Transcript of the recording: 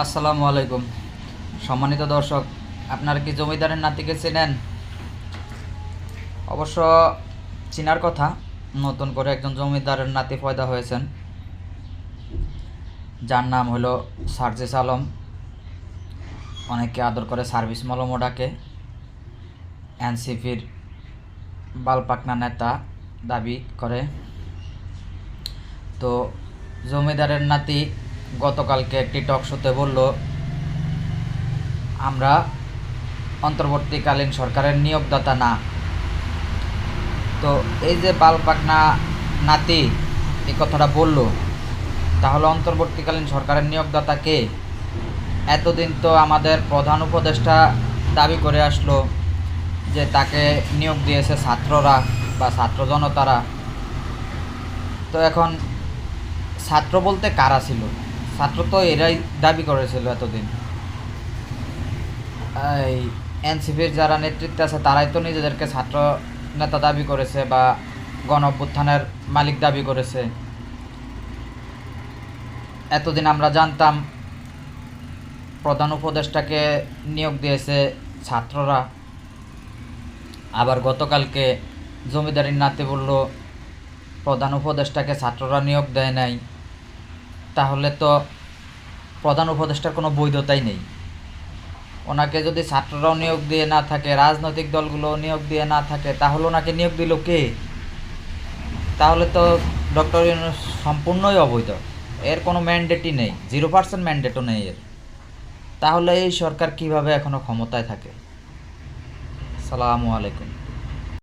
আসসালামু আলাইকুম। সম্মানিত দর্শক, আপনারা কি জমিদারের নাতিকে চেনেন? অবশ্য চিনার কথা, নতুন করে একজন জমিদারের নাতি পয়দা হয়েছেন। যার নাম হলো সার্জিস আলম। অনেকে আদর করে সার্ভিস মলমও ডাকে এনসিপির বালপাকনা নেতা দাবি করে। তো জমিদারের নাতি গতকালকে একটি টক শোতে বলল, আমরা অন্তর্বর্তীকালীন সরকারের নিয়োগদাতা না। তো এই যে বালপাকনা নাতি এই কথাটা বলল, তাহলে অন্তর্বর্তীকালীন সরকারের নিয়োগদাতা কে? এতদিন তো আমাদের প্রধান উপদেষ্টা দাবি করে আসলো যে তাকে নিয়োগ দিয়েছে ছাত্ররা বা ছাত্র জনতারা। তো এখন ছাত্র বলতে কারা ছিল? ছাত্র তো এরাই দাবি করেছিল এতদিন। এই এনসিপির যারা নেতৃত্বে আছে, তারাই তো নিজেদেরকে ছাত্র নেতা দাবি করেছে বা গণ অভ্যুত্থানের মালিক দাবি করেছে। এতদিন আমরা জানতাম প্রধান উপদেষ্টাকে নিয়োগ দিয়েছে ছাত্ররা। আবার গতকালকে জমিদারির নাতে বলল, প্রধান উপদেষ্টাকে ছাত্ররা নিয়োগ দেয় নাই। তাহলে তো প্রধান উপদেষ্টার কোনো বৈধতাই নেই। ওনাকে যদি ছাত্ররাও নিয়োগ দিয়ে না থাকে, রাজনৈতিক দলগুলো নিয়োগ দিয়ে না থাকে, তাহলে ওনাকে নিয়োগ দিল কে? তাহলে তো ডক্টর সম্পূর্ণই অবৈধ। এর কোনো ম্যান্ডেটই নেই জিরো পার্সেন্ট ম্যান্ডেটও নেই এর। তাহলে এই সরকার কীভাবে এখনও ক্ষমতায় থাকে? সালামু আলাইকুম।